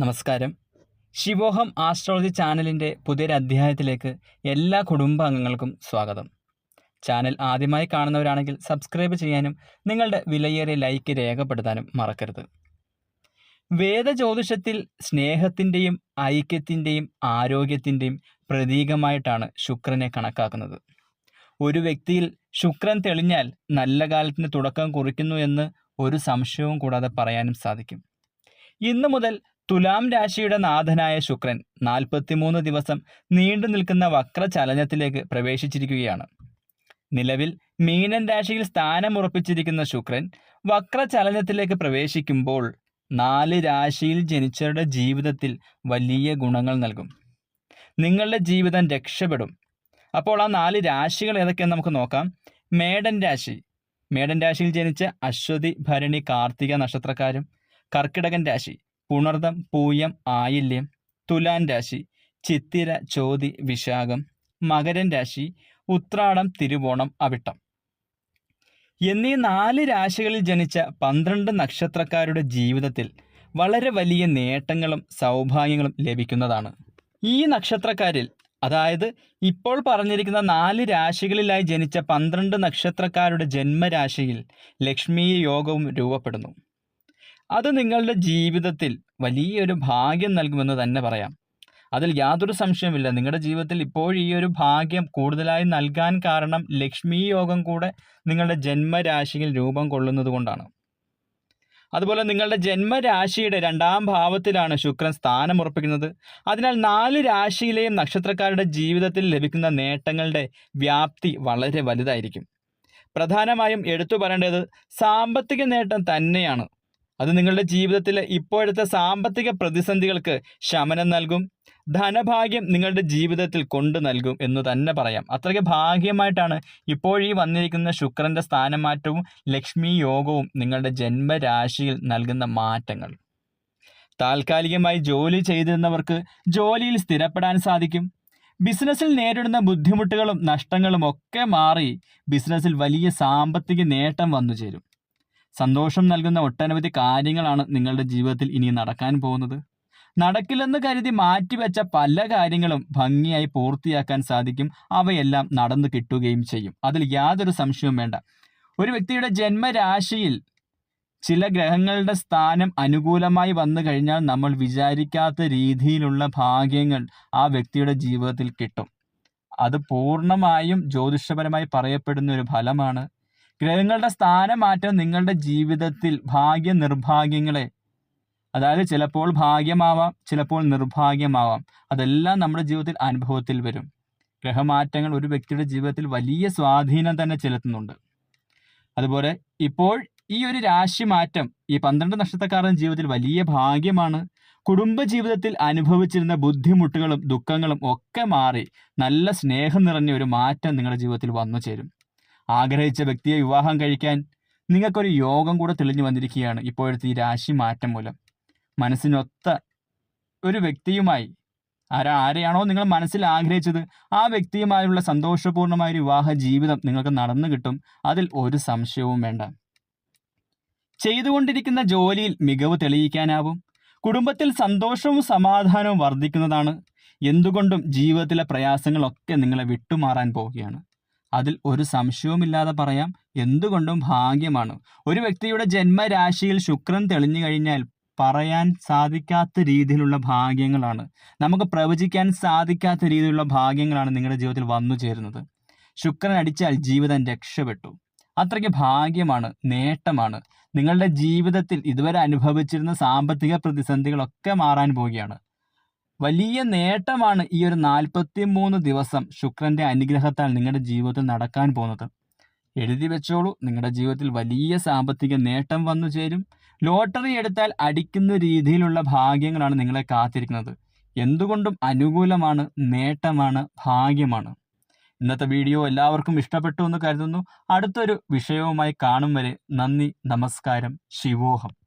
നമസ്കാരം. ശിവോഹം ആസ്ട്രോളജി ചാനലിന്റെ പുതിയൊരു അധ്യായത്തിലേക്ക് എല്ലാ കുടുംബാംഗങ്ങൾക്കും സ്വാഗതം. ചാനൽ ആദ്യമായി കാണുന്നവരാണെങ്കിൽ സബ്സ്ക്രൈബ് ചെയ്യാനും നിങ്ങളുടെ വിലയേറിയ ലൈക്ക് രേഖപ്പെടുത്താനും മറക്കരുത്. വേദജ്യോതിഷത്തിൽ സ്നേഹത്തിന്റെയും ഐക്യത്തിന്റെയും ആരോഗ്യത്തിന്റെയും പ്രതീകമായിട്ടാണ് ശുക്രനെ കണക്കാക്കുന്നത്. ഒരു വ്യക്തിയിൽ ശുക്രൻ തെളിഞ്ഞാൽ നല്ല കാലത്തിന് തുടക്കം കുറിക്കുന്നു എന്ന് ഒരു സംശയവും കൂടാതെ പറയാനും സാധിക്കും. ഇന്നു മുതൽ തുലാം രാശിയുടെ നാഥനായ ശുക്രൻ നാൽപ്പത്തിമൂന്ന് ദിവസം നീണ്ടു നിൽക്കുന്ന വക്രചലനത്തിലേക്ക് പ്രവേശിച്ചിരിക്കുകയാണ്. നിലവിൽ മീനൻ രാശിയിൽ സ്ഥാനമുറപ്പിച്ചിരിക്കുന്ന ശുക്രൻ വക്രചലനത്തിലേക്ക് പ്രവേശിക്കുമ്പോൾ നാല് രാശിയിൽ ജനിച്ചവരുടെ ജീവിതത്തിൽ വലിയ ഗുണങ്ങൾ നൽകും. നിങ്ങളുടെ ജീവിതം രക്ഷപ്പെടും. അപ്പോൾ ആ നാല് രാശികൾ ഏതൊക്കെയെന്ന് നമുക്ക് നോക്കാം. മേടൻ രാശി. മേടൻ രാശിയിൽ ജനിച്ച അശ്വതി ഭരണി കാർത്തിക നക്ഷത്രക്കാരും കർക്കിടകൻ രാശി. പുണർദം പൂയം ആയില്യം തുലാൻ രാശി ചിത്തിര ചോതി വിശാഖം മകരൻ രാശി ഉത്രാടം തിരുവോണം അവിട്ടം. എന്നീ നാല് രാശികളിൽ ജനിച്ച പന്ത്രണ്ട് നക്ഷത്രക്കാരുടെ ജീവിതത്തിൽ വളരെ വലിയ നേട്ടങ്ങളും സൗഭാഗ്യങ്ങളും ലഭിക്കുന്നതാണ്. ഈ നക്ഷത്രക്കാരിൽ അതായത് ഇപ്പോൾ പറഞ്ഞിരിക്കുന്ന നാല് രാശികളിലായി ജനിച്ച പന്ത്രണ്ട് നക്ഷത്രക്കാരുടെ ജന്മരാശിയിൽ ലക്ഷ്മീ യോഗവും രൂപപ്പെടുന്നു. അത് നിങ്ങളുടെ ജീവിതത്തിൽ വലിയൊരു ഭാഗ്യം നൽകുമെന്ന് തന്നെ പറയാം. അതിൽ യാതൊരു സംശയമില്ല നിങ്ങളുടെ ജീവിതത്തിൽ ഇപ്പോൾ ഈ ഒരു ഭാഗ്യം കൂടുതലായി നൽകാൻ കാരണം ലക്ഷ്മി യോഗം കൂടെ നിങ്ങളുടെ ജന്മരാശിയിൽ രൂപം കൊള്ളുന്നത് കൊണ്ടാണ്. അതുപോലെ നിങ്ങളുടെ ജന്മരാശിയുടെ രണ്ടാം ഭാവത്തിലാണ് ശുക്രൻ സ്ഥാനം ഉറപ്പിക്കുന്നത്. അതിനാൽ നാല് രാശിയിലെയും നക്ഷത്രക്കാരുടെ ജീവിതത്തിൽ ലഭിക്കുന്ന നേട്ടങ്ങളുടെ വ്യാപ്തി വളരെ വലുതായിരിക്കും. പ്രധാനമായും എടുത്തു പറയേണ്ടത് സാമ്പത്തിക നേട്ടം തന്നെയാണ്. അത് നിങ്ങളുടെ ജീവിതത്തിലെ ഇപ്പോഴത്തെ സാമ്പത്തിക പ്രതിസന്ധികൾക്ക് ശമനം നൽകും. ധനഭാഗ്യം നിങ്ങളുടെ ജീവിതത്തിൽ കൊണ്ടു നൽകും എന്ന് തന്നെ പറയാം. അത്രയ്ക്ക് ഭാഗ്യമായിട്ടാണ് ഇപ്പോൾ ഈ വന്നിരിക്കുന്ന ശുക്രന്റെ സ്ഥാനമാറ്റവും ലക്ഷ്മി യോഗവും നിങ്ങളുടെ ജന്മരാശിയിൽ നൽകുന്ന മാറ്റങ്ങൾ. താൽക്കാലികമായി ജോലി ചെയ്തിരുന്നവർക്ക് ജോലിയിൽ സ്ഥിരപ്പെടാൻ സാധിക്കും. ബിസിനസ്സിൽ നേരിടുന്ന ബുദ്ധിമുട്ടുകളും നഷ്ടങ്ങളും ഒക്കെ മാറി ബിസിനസ്സിൽ വലിയ സാമ്പത്തിക നേട്ടം വന്നു ചേരും. സന്തോഷം നൽകുന്ന ഒട്ടനവധി കാര്യങ്ങളാണ് നിങ്ങളുടെ ജീവിതത്തിൽ ഇനി നടക്കാൻ പോകുന്നത്. നടക്കില്ലെന്ന് കരുതി മാറ്റിവെച്ച പല കാര്യങ്ങളും ഭംഗിയായി പൂർത്തിയാക്കാൻ സാധിക്കും. അവയെല്ലാം നടന്നു കിട്ടുകയും ചെയ്യും. അതിൽ യാതൊരു സംശയവും വേണ്ട. ഒരു വ്യക്തിയുടെ ജന്മരാശിയിൽ ചില ഗ്രഹങ്ങളുടെ സ്ഥാനം അനുകൂലമായി വന്നു കഴിഞ്ഞാൽ നമ്മൾ വിചാരിക്കാത്ത രീതിയിലുള്ള ഭാഗ്യങ്ങൾ ആ വ്യക്തിയുടെ ജീവിതത്തിൽ കിട്ടും. അത് പൂർണമായും ജ്യോതിഷപരമായി പറയപ്പെടുന്ന ഒരു ഫലമാണ്. ഗ്രഹങ്ങളുടെ സ്ഥാനമാറ്റം നിങ്ങളുടെ ജീവിതത്തിൽ ഭാഗ്യ നിർഭാഗ്യങ്ങളെ അതായത് ചിലപ്പോൾ ഭാഗ്യമാവാം ചിലപ്പോൾ നിർഭാഗ്യമാവാം. അതെല്ലാം നമ്മുടെ ജീവിതത്തിൽ അനുഭവത്തിൽ വരും. ഗ്രഹമാറ്റങ്ങൾ ഒരു വ്യക്തിയുടെ ജീവിതത്തിൽ വലിയ സ്വാധീനം തന്നെ ചെലുത്തുന്നുണ്ട്. അതുപോലെ ഇപ്പോൾ ഈ ഒരു രാശി മാറ്റം ഈ പന്ത്രണ്ട് നക്ഷത്രക്കാരൻ ജീവിതത്തിൽ വലിയ ഭാഗ്യമാണ്. കുടുംബ ജീവിതത്തിൽ അനുഭവിച്ചിരുന്ന ബുദ്ധിമുട്ടുകളും ദുഃഖങ്ങളും ഒക്കെ മാറി നല്ല സ്നേഹം നിറഞ്ഞ ഒരു മാറ്റം നിങ്ങളുടെ ജീവിതത്തിൽ വന്നു ചേരും. ആഗ്രഹിച്ച വ്യക്തിയെ വിവാഹം കഴിക്കാൻ നിങ്ങൾക്കൊരു യോഗം കൂടെ തെളിഞ്ഞു വന്നിരിക്കുകയാണ് ഇപ്പോഴത്തെ ഈ രാശി മാറ്റം മൂലം. മനസ്സിനൊത്ത ഒരു വ്യക്തിയുമായി ആരാ ആരെയാണോ നിങ്ങൾ മനസ്സിൽ ആഗ്രഹിച്ചത് ആ വ്യക്തിയുമായുള്ള സന്തോഷപൂർണമായ വിവാഹ ജീവിതം നിങ്ങൾക്ക് നടന്നു കിട്ടും. അതിൽ ഒരു സംശയവും വേണ്ട. ചെയ്തുകൊണ്ടിരിക്കുന്ന ജോലിയിൽ മികവ് തെളിയിക്കാനാവും. കുടുംബത്തിൽ സന്തോഷവും സമാധാനവും വർദ്ധിക്കുന്നതാണ്. എന്തുകൊണ്ടും ജീവിതത്തിലെ പ്രയാസങ്ങളൊക്കെ നിങ്ങളെ വിട്ടുമാറാൻ പോവുകയാണ്. അതിൽ ഒരു സംശയവുമില്ലാതെ പറയാം എന്തുകൊണ്ടും ഭാഗ്യമാണ്. ഒരു വ്യക്തിയുടെ ജന്മരാശിയിൽ ശുക്രൻ തെളിഞ്ഞു കഴിഞ്ഞാൽ പറയാൻ സാധിക്കാത്ത രീതിയിലുള്ള ഭാഗ്യങ്ങളാണ്. നമുക്ക് പ്രവചിക്കാൻ സാധിക്കാത്ത രീതിയിലുള്ള ഭാഗ്യങ്ങളാണ് നിങ്ങളുടെ ജീവിതത്തിൽ വന്നു ചേരുന്നത്. ശുക്രൻ അടിച്ചാൽ ജീവിതം രക്ഷപ്പെട്ടു. അത്രയ്ക്ക് ഭാഗ്യമാണ് നേട്ടമാണ്. നിങ്ങളുടെ ജീവിതത്തിൽ ഇതുവരെ അനുഭവിച്ചിരുന്ന സാമ്പത്തിക പ്രതിസന്ധികളൊക്കെ മാറാൻ പോവുകയാണ്. വലിയ നേട്ടമാണ് ഈ ഒരു നാൽപ്പത്തി മൂന്ന് ദിവസം ശുക്രന്റെ അനുഗ്രഹത്താൽ നിങ്ങളുടെ ജീവിതത്തിൽ നടക്കാൻ പോകുന്നത്. എഴുതി വെച്ചോളൂ നിങ്ങളുടെ ജീവിതത്തിൽ വലിയ സാമ്പത്തിക നേട്ടം വന്നു ചേരും. ലോട്ടറി എടുത്താൽ അടിക്കുന്ന രീതിയിലുള്ള ഭാഗ്യങ്ങളാണ് നിങ്ങളെ കാത്തിരിക്കുന്നത്. എന്തുകൊണ്ടും അനുകൂലമാണ് നേട്ടമാണ് ഭാഗ്യമാണ്. ഇന്നത്തെ വീഡിയോ എല്ലാവർക്കും ഇഷ്ടപ്പെട്ടു എന്ന് കരുതുന്നു. അടുത്തൊരു വിഷയവുമായി കാണും വരെ നന്ദി നമസ്കാരം ശിവോഹം.